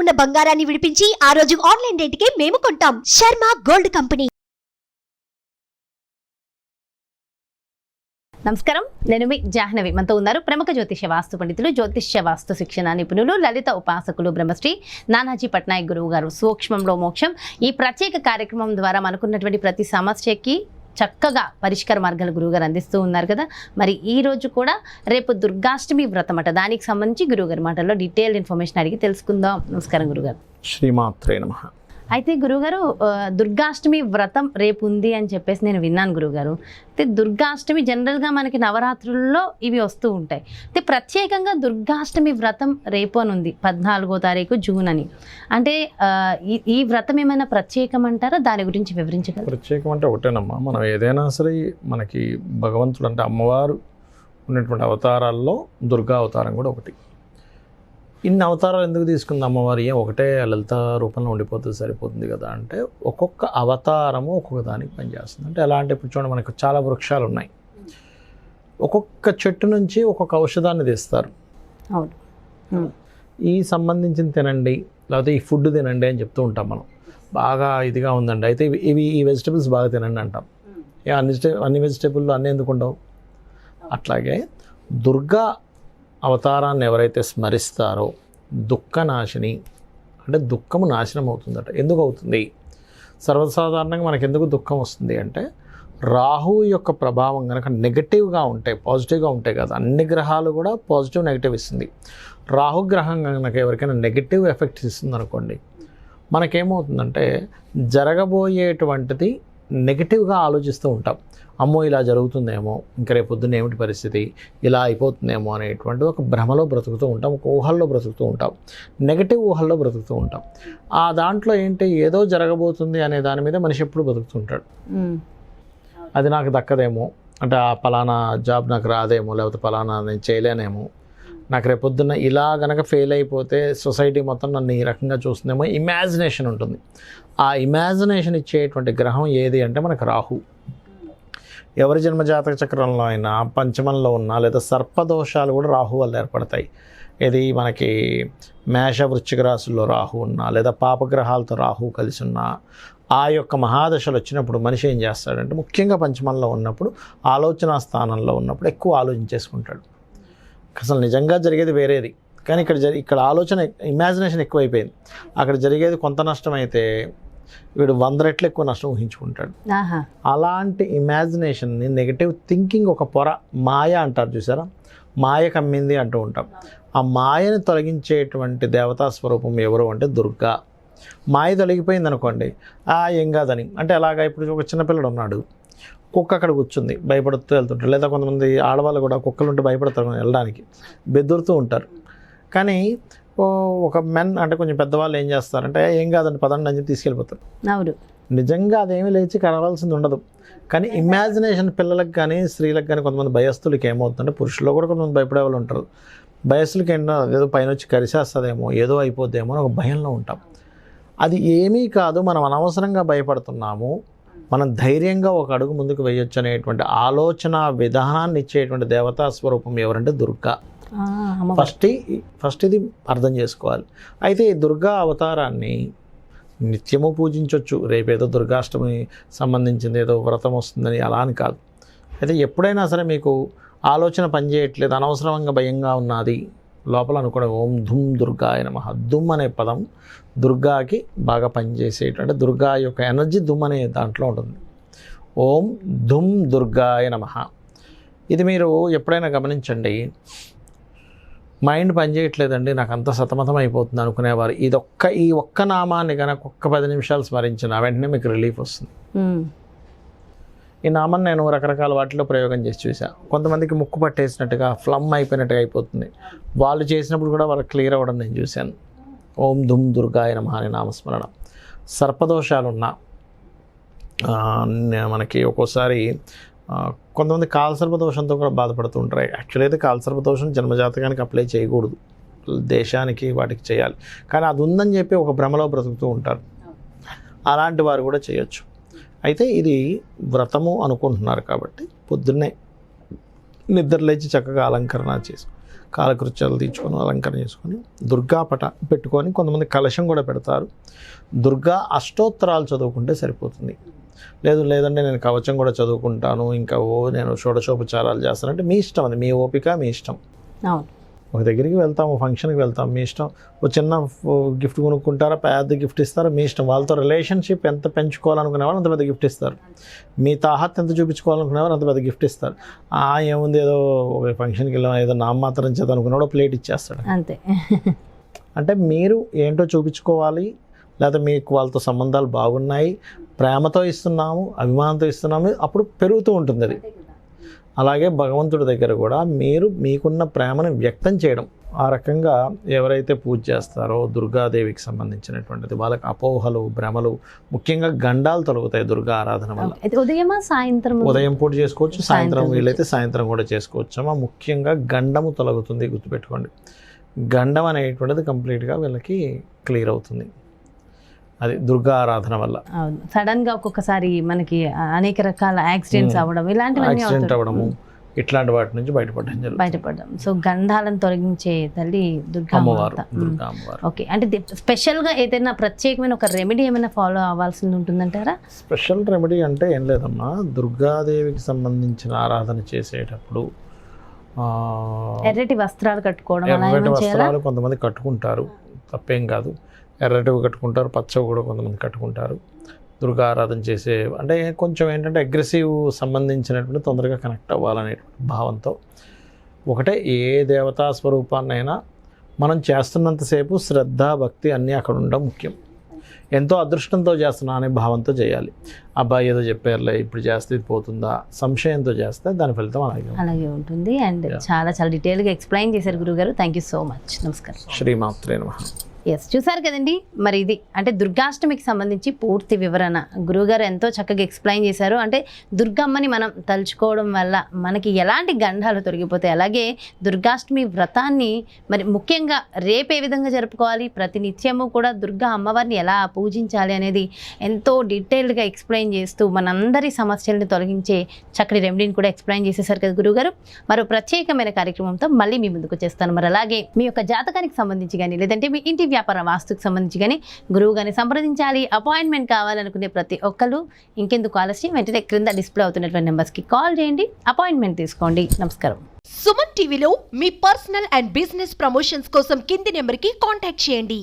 ఉన్న బంగారాన్ని విడిపించి ఆ రోజు ఆన్లైన్ రేటుకే మేము కొంటాం. Sharma gold company. నమస్కారం. నేను మీ జాహ్నవి. మనతో ఉన్నారు ప్రముఖ జ్యోతిష్య వాస్తు పండితులు జ్యోతిష్య వాస్తు శిక్షణ నిపుణులు లలిత ఉపాసకులు బ్రహ్మశ్రీ నానాజీ పట్నాయక్ గురువు గారు. సూక్ష్మంలో మోక్షం. ఈ ప్రత్యేక కార్యక్రమం ద్వారా మనకున్నటువంటి ప్రతి సమస్యకి చక్కగా పరిష్కార మార్గాలు గురువుగారు అందిస్తూ ఉన్నారు కదా. మరి ఈ రోజు కూడా రేపు దుర్గాష్టమి వ్రతం అట. దానికి సంబంధించి గురువుగారి మాటల్లో డీటెయిల్డ్ ఇన్ఫర్మేషన్ అడిగి తెలుసుకుందాం. నమస్కారం గురుగారు శ్రీమాత్రే నమ. అయితే గురుగారు దుర్గాష్టమి వ్రతం రేపు ఉంది అని చెప్పేసి నేను విన్నాను గురుగారు. అయితే దుర్గాష్టమి జనరల్గా మనకి నవరాత్రుల్లో ఇవి వస్తూ ఉంటాయి. అయితే ప్రత్యేకంగా దుర్గాష్టమి వ్రతం రేపు అని ఉంది పద్నాలుగో తారీఖు జూన్ అని. అంటే ఈ ఈ వ్రతం ఏమైనా ప్రత్యేకం అంటారా దాని గురించి వివరించగలరు? ప్రత్యేకం అంటే ఒకటేనమ్మా. మనం ఏదైనా సరే మనకి భగవంతుడు అంటే అమ్మవారు ఉన్నటువంటి అవతారాల్లో దుర్గా అవతారం కూడా ఒకటి. ఇన్ని అవతారాలు ఎందుకు తీసుకుంది అమ్మవారి? ఏం ఒకటే లలిత రూపంలో ఉండిపోతుంది సరిపోతుంది కదా? అంటే ఒక్కొక్క అవతారము ఒక్కొక్క దానికి పనిచేస్తుంది. అంటే ఎలా అంటే ఇప్పుడు చూడండి మనకు చాలా వృక్షాలు ఉన్నాయి. ఒక్కొక్క చెట్టు నుంచి ఒక్కొక్క ఔషధాన్ని తీస్తారు. అవును. ఈ సంబంధించిన తినండి లేకపోతే ఈ ఫుడ్ తినండి అని చెప్తూ ఉంటాం మనం. బాగా ఇదిగా ఉందండి. అయితే ఇవి ఇవి ఈ వెజిటబుల్స్ బాగా తినండి అంటాం. అన్ని అన్ని వెజిటబుల్ అన్నీ ఎందుకు ఉండవు? అట్లాగే దుర్గా అవతారాన్ని ఎవరైతే స్మరిస్తారో దుఃఖనాశిని అంటే దుఃఖము నాశనం అవుతుందట ఎందుకు అవుతుంది సర్వసాధారణంగా మనకు ఎందుకు దుఃఖం వస్తుంది అంటే రాహు యొక్క ప్రభావం కనుక నెగటివ్గా ఉంటాయి పాజిటివ్గా ఉంటాయి కదా అన్ని గ్రహాలు కూడా పాజిటివ్ నెగిటివ్ ఇస్తుంది. రాహు గ్రహం కనుక ఎవరికైనా నెగిటివ్ ఎఫెక్ట్స్ ఇస్తుంది అనుకోండి మనకేమవుతుందంటే జరగబోయేటువంటిది నెగిటివ్గా ఆలోచిస్తూ ఉంటాం. అమ్మో ఇలా జరుగుతుందేమో ఇంకా రేపు పొద్దున్న ఏమిటి పరిస్థితి ఇలా అయిపోతుందేమో అనేటువంటి ఒక భ్రమలో బ్రతుకుతూ ఉంటాం ఒక ఊహల్లో బ్రతుకుతూ ఉంటాం నెగటివ్ ఊహల్లో బ్రతుకుతూ ఉంటాం. ఆ దాంట్లో ఏంటి ఏదో జరగబోతుంది అనే దాని మీద మనిషి ఎప్పుడు బతుకుతుంటాడు ఉమ్. అది నాకు దక్కదేమో అంటే ఆ పలానా జాబ్ నాకు రాదేమో లేకపోతే పలానా నేను చేయలేనేమో నాకు రేపొద్దున్న ఇలా గనక ఫెయిల్ అయిపోతే సొసైటీ మొత్తం నన్ను ఈ రకంగా చూస్తుందేమో ఇమాజినేషన్ ఉంటుంది. ఆ ఇమాజినేషన్ ఇచ్చేటువంటి గ్రహం ఏది అంటే మనకు రాహు. ఎవరి జన్మ జాతక చక్రంలో అయినా పంచమంలో ఉన్నా లేదా సర్పదోషాలు కూడా రాహు వల్ల ఏర్పడతాయి. ఇది మనకి మేష వృశ్చిక రాశుల్లో రాహు ఉన్నా లేదా పాపగ్రహాలతో రాహు కలిసి ఉన్నా ఆ యొక్క మహాదశలు వచ్చినప్పుడు మనిషి ఏం చేస్తాడంటే ముఖ్యంగా పంచమంలో ఉన్నప్పుడు ఆలోచన స్థానంలో ఉన్నప్పుడు ఎక్కువ ఆలోచించేసుకుంటాడు అసలు నిజంగా జరిగేది వేరేది. కానీ ఇక్కడ జరి ఇక్కడ ఆలోచన ఇమాజినేషన్ ఎక్కువైపోయింది. అక్కడ జరిగేది కొంత నష్టం అయితే వీడు వంద రెట్లు ఎక్కువ నష్టం ఊహించుకుంటాడు. అలాంటి ఇమాజినేషన్ని నెగిటివ్ థింకింగ్ ఒక పొర మాయ అంటారు చూసారా? మాయ కమ్మింది అంటూ ఉంటాం. ఆ మాయని తొలగించేటువంటి దేవతా స్వరూపం ఎవరు అంటే దుర్గా. మాయ తొలగిపోయింది అనుకోండి ఆ ఏం కాదని? అంటే అలాగా ఇప్పుడు ఒక చిన్నపిల్లడు ఉన్నాడు. కుక్క అక్కడ కూర్చుంది భయపడుతూ వెళ్తుంటారు. లేదా కొంతమంది ఆడవాళ్ళు కూడా కుక్కలు ఉంటే భయపడతారు వెళ్ళడానికి. బెదురుతూ ఉంటారు. కానీ ఒక మెన్ అంటే కొంచెం పెద్దవాళ్ళు ఏం చేస్తారంటే ఏం కాదండి పదండి అని చెప్పి తీసుకెళ్ళిపోతారు. అవును. నిజంగా అదేమీ లేచి కలవాల్సింది ఉండదు. కానీ ఇమాజినేషన్ పిల్లలకు కానీ స్త్రీలకు కానీ కొంతమంది భయస్తులకి ఏమవుతుందంటే పురుషుల్లో కూడా కొంతమంది భయపడే వాళ్ళు ఉంటారు. భయస్తులకి ఏంటో ఏదో పైన వచ్చి కరిసేస్తుందేమో ఏదో అయిపోద్దేమో అని ఒక భయంలో ఉంటాం. అది ఏమీ కాదు. మనం అనవసరంగా భయపడుతున్నాము. మనం ధైర్యంగా ఒక అడుగు ముందుకు వేయొచ్చు అనేటువంటి ఆలోచన విధానాన్ని ఇచ్చేటువంటి దేవతా స్వరూపం ఎవరంటే దుర్గా. ఫస్ట్ ఫస్ట్ ఇది అర్థం చేసుకోవాలి. అయితే ఈ దుర్గా అవతారాన్ని నిత్యము పూజించవచ్చు రేపేదో దుర్గాష్టమి సంబంధించింది ఏదో వ్రతం వస్తుందని అలా అని కాదు. అయితే ఎప్పుడైనా సరే మీకు ఆలోచన పనిచేయట్లేదు అనవసరంగా భయంగా ఉన్నది. లోపల అనుకోవడం ఓం ధుమ్ దుర్గాయ నమ. దుమ్ అనే పదం దుర్గాకి బాగా పనిచేసేటువంటి దుర్గా యొక్క ఎనర్జీ దుమ్ అనే దాంట్లో ఉంటుంది. ఓం ధుమ్ దుర్గాయ నమ. ఇది మీరు ఎప్పుడైనా గమనించండి మైండ్ పనిచేయట్లేదండి నాకు అంత సతమతం అయిపోతుంది అనుకునేవారు. ఇది ఒక్క ఈ ఒక్క నామాన్ని కనుక ఒక్క పది నిమిషాలు స్మరించిన వెంటనే మీకు రిలీఫ్ వస్తుంది. ఈ నామాన్ని నేను రకరకాల వాటిలో ప్రయోగం చేసి చూసా. కొంతమందికి ముక్కు పట్టేసినట్టుగా ఫ్లమ్ అయిపోయినట్టుగా అయిపోతుంది. వాళ్ళు చేసినప్పుడు కూడా వాళ్ళకి క్లియర్ అవ్వడం నేను చూశాను. ఓం దుమ్ దుర్గాయ నమ అని నామస్మరణ. సర్పదోషాలున్నా మనకి ఒక్కోసారి కొంతమంది కాల్సర్ప దోషంతో కూడా బాధపడుతూ ఉంటారు. యాక్చువల్లీ అయితే కాల్సర్ప దోషం జన్మజాతకానికి అప్లై చేయకూడదు. దేశానికి వాటికి చేయాలి. కానీ అది ఉందని చెప్పి ఒక భ్రమలో బ్రతుకుతూ ఉంటారు. అలాంటి వారు కూడా చేయొచ్చు. అయితే ఇది వ్రతము అనుకుంటున్నారు కాబట్టి పొద్దున్నే నిద్రలేచి చక్కగా అలంకరణ చేసి కాలకృత్యాలు తీర్చుకొని అలంకరణ చేసుకొని దుర్గా పట పెట్టుకొని కొంతమంది కలశం కూడా పెడతారు. దుర్గా అష్టోత్తరాలు చదువుకుంటే సరిపోతుంది. లేదు లేదంటే నేను కవచం కూడా చదువుకుంటాను ఇంకా ఓ నేను షోడశోపచారాలు చేస్తానంటే మీ ఇష్టం అది మీ ఓపిక మీ ఇష్టం. అవును. ఒక దగ్గరికి వెళ్తాం ఒక ఫంక్షన్కి వెళ్తాం. మీ ఇష్టం. ఒక చిన్న గిఫ్ట్ కొనుక్కుంటారా? పెద్ద గిఫ్ట్ ఇస్తారా? మీ ఇష్టం. వాళ్ళతో రిలేషన్షిప్ ఎంత పెంచుకోవాలనుకునే వాళ్ళు అంత పెద్ద గిఫ్ట్ ఇస్తారు. మీ తాహత్ ఎంత చూపించుకోవాలనుకునే వాళ్ళు అంత పెద్ద గిఫ్ట్ ఇస్తారు. ఆ ఏముంది? ఏదో ఒక ఫంక్షన్కి వెళ్ళాం ఏదో నామ మాత్రం చేద్దాం అనుకున్నాడు ప్లేట్ ఇచ్చేస్తాడు. అంతే. అంటే మీరు ఏంటో చూపించుకోవాలి. లేదా మీకు వాళ్ళతో సంబంధాలు బాగున్నాయి. ప్రేమతో ఇస్తున్నాము అభిమానంతో ఇస్తున్నాము అప్పుడు పెరుగుతూ ఉంటుంది అది. అలాగే భగవంతుడి దగ్గర కూడా మీరు మీకున్న ప్రేమను వ్యక్తం చేయడం. ఆ రకంగా ఎవరైతే పూజ చేస్తారో దుర్గాదేవికి సంబంధించినటువంటిది వాళ్ళకి అపోహలు భ్రమలు ముఖ్యంగా గండాలు తొలగుతాయి దుర్గా ఆరాధన వల్ల. ఉదయమా సాయంత్రం ఉదయం పూట చేసుకోవచ్చు సాయంత్రం వీలైతే సాయంత్రం కూడా చేసుకోవచ్చు ముఖ్యంగా గండము తొలగుతుంది గుర్తుపెట్టుకోండి. గండం అనేటువంటిది కంప్లీట్గా వీళ్ళకి క్లియర్ అవుతుంది. అది దుర్గా ఆరాధన వల్ల సడన్గా ఒక్కొక్కసారి మనకి అనేక రకాల యాక్సిడెంట్స్. అవ్వడం ఇలాంటివన్నీ యాక్సిడెంట్. అవ్వడము ఇట్లాంటి వాటి నుంచి బయటపడడం జరుగుతుంది. బయటపడడం. సో గంధాలను తొలగించే తల్లి దుర్గా అమ్మవారు మాత. దుర్గా అమ్మవారు ఓకే అంటే ది- స్పెషల్గా ఏదైనా ప్రత్యేకమైన ఒక రెమెడీ ఏమైనా ఫాలో అవ్వాల్సి ఉంటుందంటారా? స్పెషల్ రెమెడీ అంటే ఏం లేదమ్మా. దుర్గాదేవికి సంబంధించిన ఆరాధన చేసేటప్పుడు ఎర్రటి వస్త్రాలు కట్టుకోవడం ఎర్రటి వస్త్రాలు కొంతమంది కట్టుకుంటారు. తప్పేం కాదు. ఎర్రటివి కట్టుకుంటారు పచ్చవి కూడా కొంతమంది కట్టుకుంటారు. దుర్గా ఆరాధన చేసే అంటే కొంచెం ఏంటంటే అగ్రెసివ్ సంబంధించినటువంటి తొందరగా కనెక్ట్ అవ్వాలనే భావంతో. ఒకటే ఏ దేవతా స్వరూపాన్నైనా మనం చేస్తున్నంతసేపు శ్రద్ధ భక్తి అన్నీ అక్కడ ఉండడం ముఖ్యం. ఎంతో అదృష్టంతో చేస్తున్నా అనే భావంతో చేయాలి. అబ్బాయి ఏదో చెప్పారులే ఇప్పుడు చేస్తే ఇది పోతుందా? సంశయంతో చేస్తే దాని ఫలితం అలాగే. అలాగే ఉంటుంది. అండ్. చాలా చాలా డీటెయిల్గా ఎక్స్ప్లెయిన్ చేశారు గురుగారు. థ్యాంక్ యూ సో మచ్ నమస్కారం. శ్రీమాత్రే నమ. ఎస్ చూసారు కదండి? మరి ఇది అంటే దుర్గాష్టమికి సంబంధించి పూర్తి వివరణ. గురువుగారు ఎంతో చక్కగా ఎక్స్ప్లెయిన్ చేశారు. అంటే దుర్గమ్మని మనం తలుచుకోవడం వల్ల మనకి ఎలాంటి గంధాలు తొలగిపోతాయి? అలాగే దుర్గాష్టమి వ్రతాన్ని మరి ముఖ్యంగా రేపు ఏ విధంగా జరుపుకోవాలి? ప్రతి నిత్యము కూడా దుర్గా అమ్మవారిని ఎలా పూజించాలి అనేది ఎంతో డీటెయిల్డ్గా ఎక్స్ప్లెయిన్ చేస్తూ మనందరి సమస్యలను తొలగించే చక్కటి రెమెడీని కూడా ఎక్స్ప్లెయిన్ చేసేసారు కదా గురువుగారు. మరో ప్రత్యేకమైన కార్యక్రమంతో మళ్ళీ మీ ముందుకు చేస్తాను మరి అలాగే మీ యొక్క జాతకానికి సంబంధించి కానీ లేదంటే మీ ఇంటి వ్యాపార వాస్తుకు సంబంధించి కానీ గురువు కానీ సంప్రదించాలి అపాయింట్మెంట్ కావాలనుకునే ప్రతి ఒక్కరు ఇంకెందుకు ఆలస్యం? వెంటనే క్రింద డిస్ప్లే అవుతున్నటువంటి నెంబర్స్కి కాల్ చేయండి అపాయింట్మెంట్ తీసుకోండి. నమస్కారం. సుమన్ టీవీలో మీ పర్సనల్ అండ్ బిజినెస్ ప్రమోషన్స్ కోసం కింది నెంబర్కి కాంటాక్ట్ చేయండి.